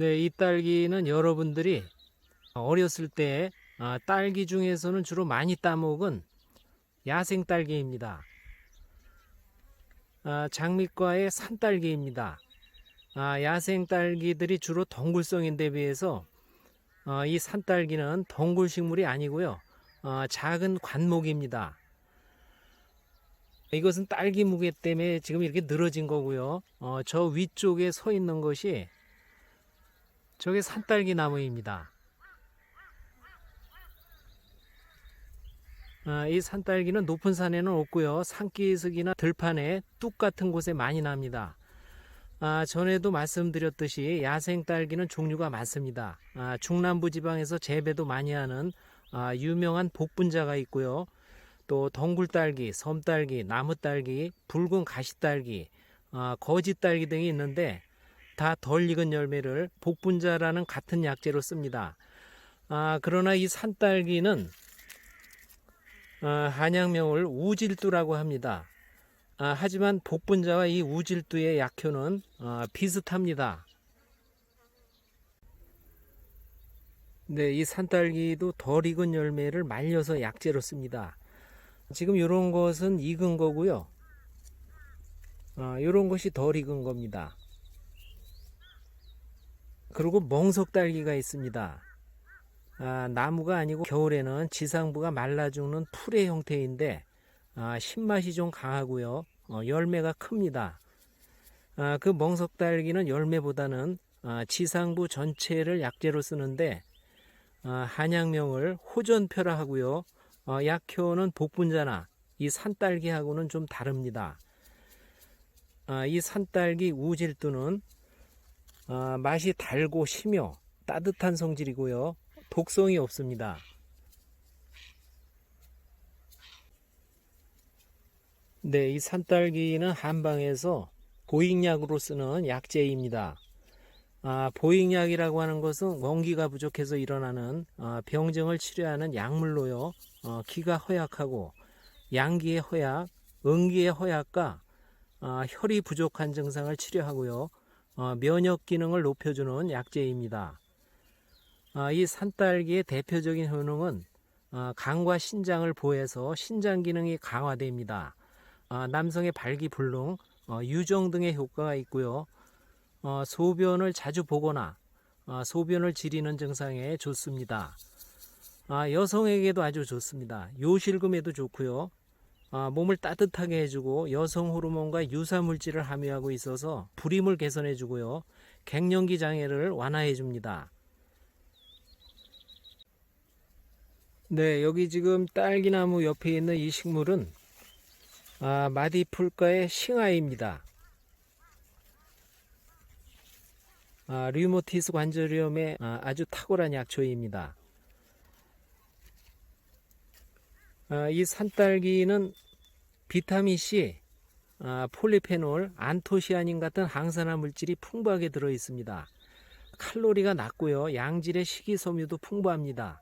네, 이 딸기는 여러분들이 어렸을 때 아, 딸기 중에서는 주로 많이 따먹은 야생 딸기입니다. 아, 장미과의 산딸기입니다. 아, 야생 딸기들이 주로 덩굴성인데 비해서 어, 이 산딸기는 덩굴 식물이 아니고요. 어, 작은 관목입니다. 이것은 딸기 무게 때문에 지금 이렇게 늘어진 거고요. 어, 저 위쪽에 서 있는 것이 저게 산딸기 나무입니다. 아, 이 산딸기는 높은 산에는 없고요. 산기슭이나 들판에 뚝 같은 곳에 많이 납니다. 아, 전에도 말씀드렸듯이 야생 딸기는 종류가 많습니다. 아, 중남부 지방에서 재배도 많이 하는 아, 유명한 복분자가 있고요. 또 덩굴딸기, 섬딸기, 나무딸기, 붉은 가시딸기, 아, 거지딸기 등이 있는데 다 덜 익은 열매를 복분자라는 같은 약재로 씁니다. 아, 그러나 이 산딸기는 아, 한양명을 우질두라고 합니다. 아, 하지만 복분자와 이 우질두의 약효는 아, 비슷합니다. 네, 이 산딸기도 덜 익은 열매를 말려서 약재로 씁니다. 지금 이런 것은 익은 거고요. 아, 이런 것이 덜 익은 겁니다. 그리고 멍석딸기가 있습니다. 아, 나무가 아니고 겨울에는 지상부가 말라 죽는 풀의 형태인데 아, 신맛이 좀 강하고요. 어, 열매가 큽니다. 아, 그 멍석딸기는 열매보다는 아, 지상부 전체를 약재로 쓰는데 아, 한약명을 호전표라 하고요. 어, 약효는 복분자나 이 산딸기하고는 좀 다릅니다. 아, 이 산딸기 우질두는 아, 맛이 달고 시며 따뜻한 성질이고요. 독성이 없습니다. 네, 이 산딸기는 한방에서 보익약으로 쓰는 약재입니다. 아, 보익약이라고 하는 것은 원기가 부족해서 일어나는 아, 병증을 치료하는 약물로요. 어, 기가 허약하고 양기의 허약, 응기의 허약과 아, 혈이 부족한 증상을 치료하고요. 어, 면역 기능을 높여주는 약재입니다. 아, 이 산딸기의 대표적인 효능은 아, 간과 신장을 보호해서 신장 기능이 강화됩니다. 아, 남성의 발기불능, 어, 유정 등의 효과가 있고요. 어, 소변을 자주 보거나 어, 소변을 지리는 증상에 좋습니다. 아, 여성에게도 아주 좋습니다. 요실금에도 좋고요. 아, 몸을 따뜻하게 해주고 여성 호르몬과 유사 물질을 함유하고 있어서 불임을 개선해주고요. 갱년기 장애를 완화해줍니다. 네, 여기 지금 딸기나무 옆에 있는 이 식물은 아, 마디풀과의 싱아입니다. 아, 류모티스 관절염에 아, 아주 탁월한 약초입니다. 아, 이 산딸기는 비타민 C, 아, 폴리페놀, 안토시아닌 같은 항산화 물질이 풍부하게 들어 있습니다. 칼로리가 낮고요. 양질의 식이섬유도 풍부합니다.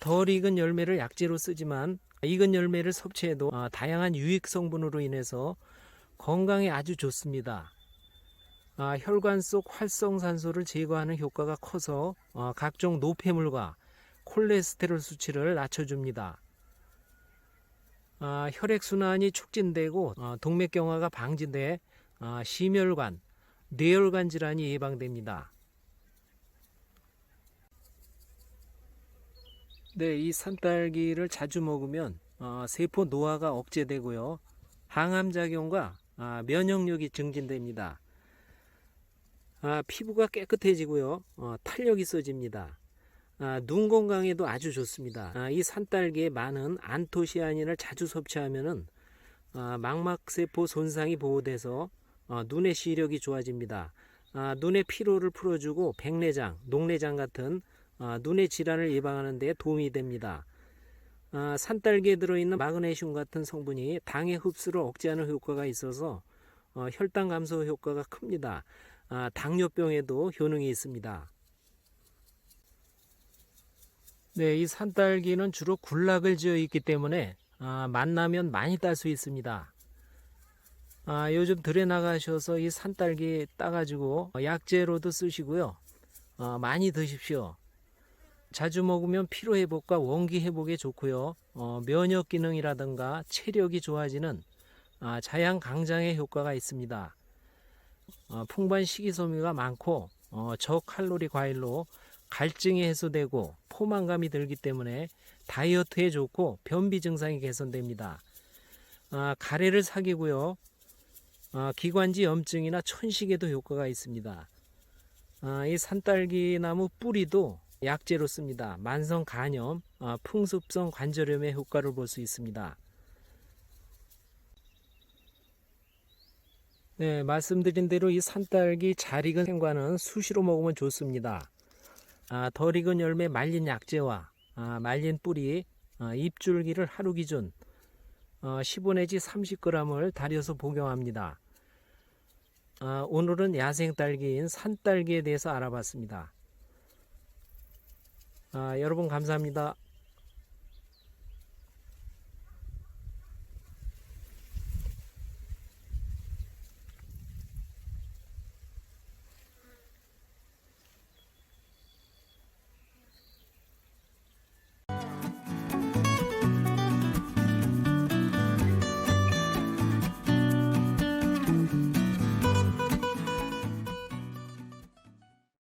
덜 익은 열매를 약재로 쓰지만 익은 열매를 섭취해도 아, 다양한 유익 성분으로 인해서 건강에 아주 좋습니다. 아, 혈관 속 활성산소를 제거하는 효과가 커서 어, 각종 노폐물과 콜레스테롤 수치를 낮춰줍니다. 아, 혈액순환이 촉진되고 어, 동맥경화가 방지돼 아, 심혈관, 뇌혈관 질환이 예방됩니다. 네, 이 산딸기를 자주 먹으면 어, 세포 노화가 억제되고요. 항암 작용과 아, 면역력이 증진됩니다. 아, 피부가 깨끗해지고요. 어, 탄력이 있어집니다. 아, 눈 건강에도 아주 좋습니다. 아, 이 산딸기에 많은 안토시아닌을 자주 섭취하면은 아, 망막세포 손상이 보호돼서 어, 눈의 시력이 좋아집니다. 아, 눈의 피로를 풀어주고 백내장, 녹내장 같은 아, 눈의 질환을 예방하는 데 도움이 됩니다. 아, 산딸기에 들어있는 마그네슘 같은 성분이 당의 흡수를 억제하는 효과가 있어서 어, 혈당 감소 효과가 큽니다. 아, 당뇨병에도 효능이 있습니다. 네, 이 산딸기는 주로 군락을 지어 있기 때문에 아, 만나면 많이 딸 수 있습니다. 아, 요즘 들에 나가셔서 이 산딸기 따가지고 약재로도 쓰시고요. 어, 많이 드십시오. 자주 먹으면 피로 회복과 원기 회복에 좋고요. 어, 면역 기능이라든가 체력이 좋아지는 아, 자양 강장의 효과가 있습니다. 어, 풍부한 식이섬유가 많고 어, 저칼로리 과일로 갈증이 해소되고 포만감이 들기 때문에 다이어트에 좋고 변비 증상이 개선됩니다. 아, 가래를 사귀고요. 아, 기관지 염증이나 천식에도 효과가 있습니다. 아, 이 산딸기 나무 뿌리도 약재로 씁니다. 만성 간염, 아, 풍습성 관절염의 효과를 볼 수 있습니다. 네, 말씀드린 대로 이 산딸기 잘 익은 생과는 수시로 먹으면 좋습니다. 아, 덜 익은 열매 말린 약재와 아, 말린 뿌리, 아, 잎줄기를 하루 기준 어, 15 내지 30g을 달여서 복용합니다. 아, 오늘은 야생 딸기인 산딸기에 대해서 알아봤습니다. 아, 여러분 감사합니다.